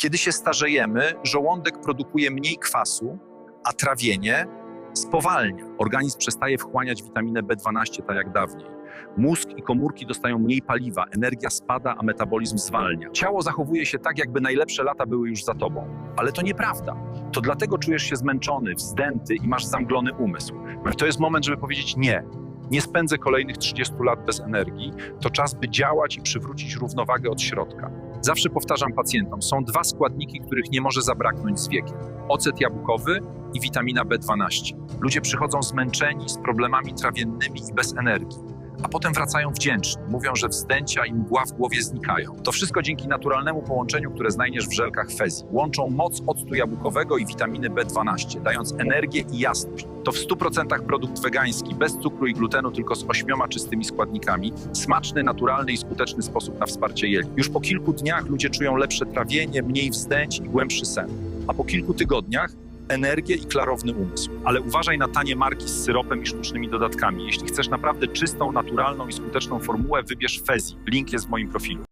Kiedy się starzejemy, żołądek produkuje mniej kwasu, a trawienie spowalnia. Organizm przestaje wchłaniać witaminę B12 tak jak dawniej. Mózg i komórki dostają mniej paliwa, energia spada, a metabolizm zwalnia. Ciało zachowuje się tak, jakby najlepsze lata były już za tobą. Ale to nieprawda. To dlatego czujesz się zmęczony, wzdęty i masz zamglony umysł. To jest moment, żeby powiedzieć nie. Nie spędzę kolejnych 30 lat bez energii. To czas, by działać i przywrócić równowagę od środka. Zawsze powtarzam pacjentom, są dwa składniki, których nie może zabraknąć z wiekiem. Ocet jabłkowy i witamina B12. Ludzie przychodzą zmęczeni, z problemami trawiennymi i bez energii. A potem wracają wdzięczni. Mówią, że wzdęcia i mgła w głowie znikają. To wszystko dzięki naturalnemu połączeniu, które znajdziesz w żelkach Fezi. Łączą moc octu jabłkowego i witaminy B12, dając energię i jasność. To w 100% produkt wegański, bez cukru i glutenu, tylko z ośmioma czystymi składnikami. Smaczny, naturalny i skuteczny sposób na wsparcie jeli. Już po kilku dniach ludzie czują lepsze trawienie, mniej wzdęć i głębszy sen. A po kilku tygodniach energię i klarowny umysł. Ale uważaj na tanie marki z syropem i sztucznymi dodatkami. Jeśli chcesz naprawdę czystą, naturalną i skuteczną formułę, wybierz Fezi. Link jest w moim profilu.